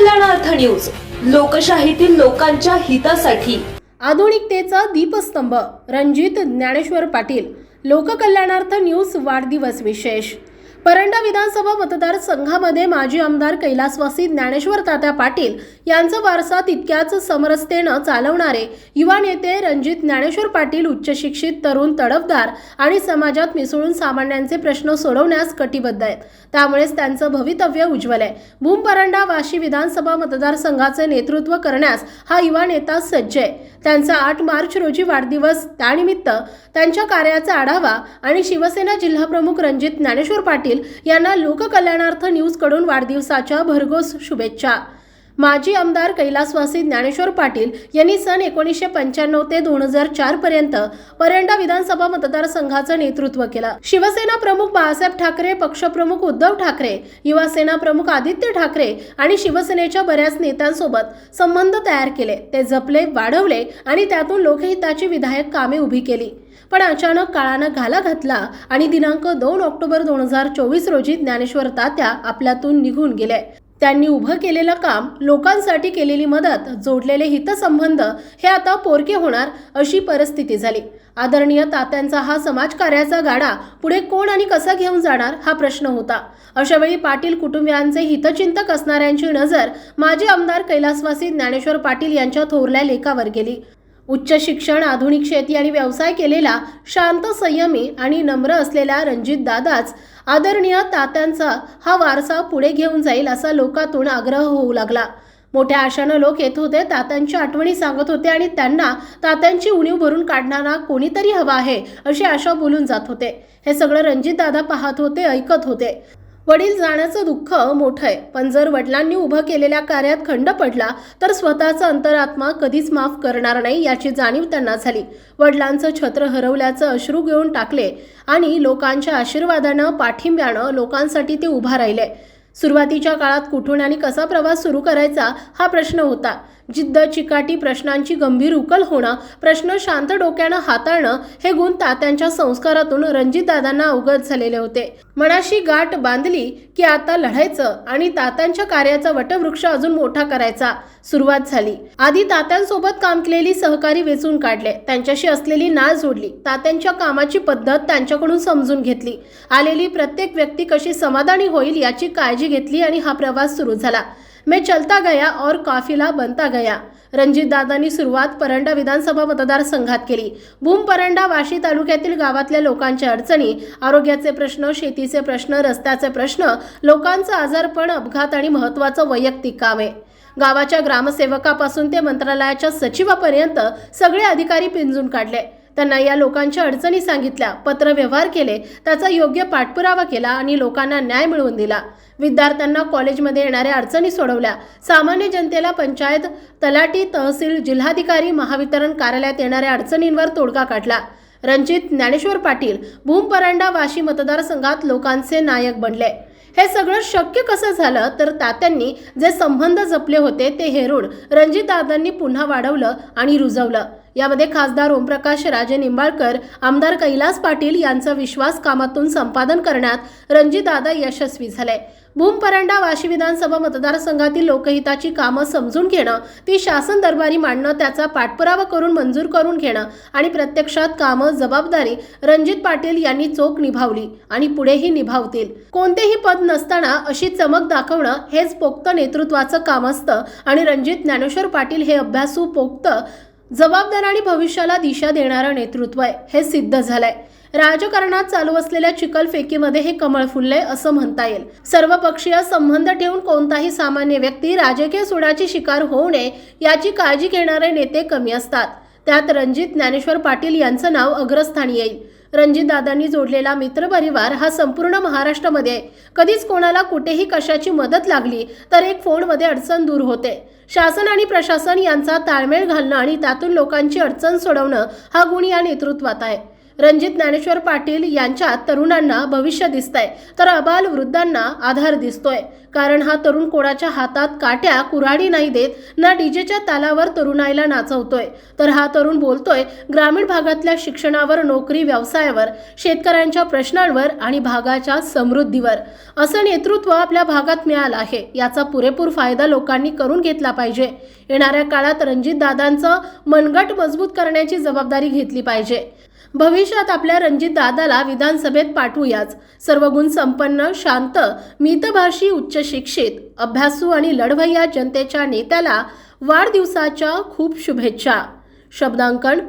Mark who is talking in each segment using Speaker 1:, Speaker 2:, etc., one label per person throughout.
Speaker 1: कल्याणार्थ news. लोकशाहीतील लोकांच्या हितासाठी.
Speaker 2: आधुनिकतेचा दीपस्तंभ. रणजित ज्ञानेश्वर पाटील. लोककल्याणार्थ न्यूज वाढदिवस विशेष. परंडा विधानसभा मतदारसंघामध्ये माजी आमदार कैलासवासी ज्ञानेश्वर तात्या पाटील यांचा वारसा तितक्याच समरसतेनं चालवणारे युवा नेते रणजित ज्ञानेश्वर पाटील उच्च शिक्षित तरुण तडफदार आणि समाजात मिसळून सामान्यांचे प्रश्न सोडवण्यास कटिबद्ध आहेत. त्यामुळेच त्यांचं भवितव्य उज्ज्वल आहे. भूम परंडा वाशी विधानसभा मतदारसंघाचे नेतृत्व करण्यास हा युवा नेता सज्ज आहे. त्यांचा आठ मार्च रोजी वाढदिवस त्यानिमित्त त्यांच्या कार्याचा आढावा आणि शिवसेना जिल्हाप्रमुख रणजित ज्ञानेश्वर पाटील यांना लोककल्याणार्थ न्यूजकडून वाढदिवसाच्या भरघोस शुभेच्छा. माजी आमदार कैलासवासी ज्ञानेश्वर पाटील यांनी सन एकोणीसशे पंच्याण्णव ते दोन हजार चार पर्यंत परंडा विधानसभा मतदारसंघाचं नेतृत्व केलं. शिवसेना प्रमुख बाळासाहेब ठाकरे पक्षप्रमुख उद्धव ठाकरे युवा सेना प्रमुख आदित्य ठाकरे आणि शिवसेनेच्या बऱ्याच नेत्यांसोबत संबंध तयार केले. ते जपले वाढवले आणि त्यातून लोकहिताची विधायक कामे उभी केली. पण अचानक काळानं घाला घातला आणि दिनांक दोन ऑक्टोबर दोन हजार चोवीस रोजी ज्ञानेश्वर तात्या आपल्यातून निघून गेले. त्यांनी उभं केलेलं काम लोकांसाठी केलेली मदत जोडलेले हितसंबंध हे आता पोरके होणार अशी परिस्थिती झाली. आदरणीय तात्यांचा हा समाजकार्याचा गाडा पुढे कोण आणि कसा घेऊन जाणार हा प्रश्न होता. अशावेळी पाटील कुटुंबियांचे हितचिंतक असणाऱ्यांची नजर माजी आमदार कैलासवासी ज्ञानेश्वर पाटील यांच्या थोरल्या लेखावर गेली. उच्च शिक्षण आधुनिक शेती आणि व्यवसाय केलेला शांत संयमी आणि नम्र असलेल्या रणजित दादाच आदरणीय तात्यांचा हा वारसा पुढे घेऊन जाईल असा लोकातून आग्रह होऊ लागला. मोठ्या आशानं लोक येत होते तात्यांची आठवणी सांगत होते आणि त्यांना तात्यांची उणीव भरून काढणारा कोणीतरी हवा आहे अशी आशा बोलून जात होते. हे सगळं रणजित दादा पाहत होते ऐकत होते. वडील जाण्याचं दुःख मोठं आहे. पण जर वडिलांनी उभं केलेल्या कार्यात खंड पडला तर स्वतःचा अंतरात्मा कधीच माफ करणार नाही याची जाणीव त्यांना झाली. वडिलांचं छत्र हरवल्याचं अश्रू घेऊन टाकले आणि लोकांच्या आशीर्वादानं पाठिंब्यानं लोकांसाठी ते उभा राहिले. सुरुवातीच्या काळात कुठून आणि कसा प्रवास सुरू करायचा हा प्रश्न होता. जिद्द चिकाटी प्रश्नांची गंभीर उकल होणं प्रश्न शांत डोक्यानं हाताळणं हे गुण तात्यांच्या संस्कारातून रणजितदादांना अवगत झालेले होते. मनाशी गाठ बांधली की आता लढायचं आणि तात्यांच्या कार्याचा वटवृक्ष अजून मोठा करायचा. सुरुवात झाली. आधी तात्यांसोबत काम केलेली सहकारी वेचून काढले. त्यांच्याशी असलेली नाळ जोडली. तात्यांच्या कामाची पद्धत त्यांच्याकडून समजून घेतली. आलेली प्रत्येक व्यक्ती कशी समाधानी होईल याची काळजी घेतली आणि हा प्रवास सुरू झाला. मैं चलता गया और काफिला बनता गया। रणजित दादांनी सुरुवात परंडा विधानसभा मतदारसंघात केली। भूम परंडा वाशी तालुक्यातील गावातल्या लोकांच्या अडचणी आरोग्याचे प्रश्न शेतीचे प्रश्न रस्त्याचे प्रश्न लोकांचं आजारपण अपघात आणि महत्त्वाचं वैयक्तिक काम आहे. गावाच्या ग्रामसेवकापासून ते मंत्रालयाच्या सचिवापर्यंत सगळे अधिकारी पिंजून काढले. त्यांना या लोकांच्या अडचणी सांगितल्या पत्रव्यवहार केले त्याचा योग्य पाठपुरावा केला आणि लोकांना न्याय मिळवून दिला. विद्यार्थ्यांना कॉलेजमध्ये येणाऱ्या अडचणी सोडवल्या. सामान्य जनतेला पंचायत तलाठी तहसील जिल्हाधिकारी महावितरण कार्यालयात येणाऱ्या अडचणींवर तोडगा काढला. रणजित ज्ञानेश्वर पाटील भूम परांडा वाशी मतदारसंघात लोकांचे नायक बनले. हे सगळं शक्य कसं झालं? तर तात्यांनी जे संबंध जपले होते ते हेरून रणजितदादांनी पुन्हा वाढवलं आणि रुजवलं. यामध्ये खासदार ओमप्रकाश राजे निंबाळकर आमदार कैलास पाटील यांचा विश्वास कामातून संपादन करण्यात रणजितदादा यशस्वी झाले. भूम परांडा वाशी विधानसभा मतदारसंघातील लोकहिताची कामं समजून घेणं ती शासन दरबारी मांडणं त्याचा पाठपुरावा करून मंजूर करून घेणं आणि प्रत्यक्षात कामं जबाबदारी रणजित पाटील यांनी चोख निभावली आणि पुढेही निभावतील. कोणतेही पद नसताना अशी चमक दाखवणं हेच पोक्त नेतृत्वाचं काम असतं आणि रणजित ज्ञानेश्वर पाटील हे अभ्यासू पोक्त जबाबदार आणि भविष्याला दिशा देणारं नेतृत्व आहे हे सिद्ध झालंय. राजकारणात चालू असलेल्या चिखलफेकीमध्ये हे कमळ फुलले असं म्हणता येईल. सर्वपक्षीय संबंध ठेवून कोणताही सामान्य व्यक्ती राजकीय सुडाची शिकार होऊ नये याची काळजी घेणारे नेते कमी असतात. त्यात रणजित ज्ञानेश्वर पाटील यांचं नाव अग्रस्थानी येईल. रणजित दादांनी जोडलेला मित्रपरिवार हा संपूर्ण महाराष्ट्रामध्ये कधीच कोणाला कुठेही कशाची मदत लागली तर एक फोनमध्ये अडचण दूर होते. शासन आणि प्रशासन यांचा ताळमेळ घालणं आणि त्यातून लोकांची अडचण सोडवणं हा गुण या नेतृत्वात आहे. रणजित ज्ञानेश्वर पाटील यांच्यात तरुणांना भविष्य दिसतंय तर अबाल वृद्धांना आधार दिसतोय. कारण हा तरुण कोणाच्या हातात काट्या कुऱ्हाडी नाही देत ना डीजेच्या तालावर तरुणाईला नाचवतोय. तर हा तरुण बोलतोय ग्रामीण भागातल्या शिक्षणावर नोकरी व्यवसायावर शेतकऱ्यांच्या प्रश्नांवर आणि भागाच्या समृद्धीवर. असं नेतृत्व आपल्या भागात मिळालं आहे याचा पुरेपूर फायदा लोकांनी करून घेतला पाहिजे. येणाऱ्या काळात रणजित दादांचं मनगट मजबूत करण्याची जबाबदारी घेतली पाहिजे. भविष्यात आपल्या रणजित दादाला विधानसभेत पाठवूयाच. सर्व गुण संपन्न शांत मितभाषी उच्च शिक्षित अभ्यासू आणि लढवय्या जनतेच्या नेत्याला वाढदिवसाच्या खूप शुभेच्छा. शब्दांकन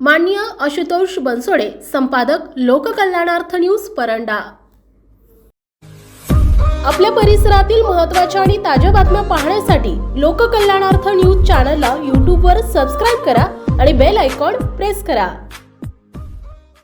Speaker 2: मान्य आशुतोष बनसोडे संपादक लोककल्याणार्थ न्यूज परंडा. आपल्या परिसरातील महत्त्वाच्या आणि ताज्या बातम्या पाहण्यासाठी लोककल्याणार्थ न्यूज चॅनलला यूट्यूबवर सबस्क्राईब करा आणि बेल आयकॉन प्रेस करा.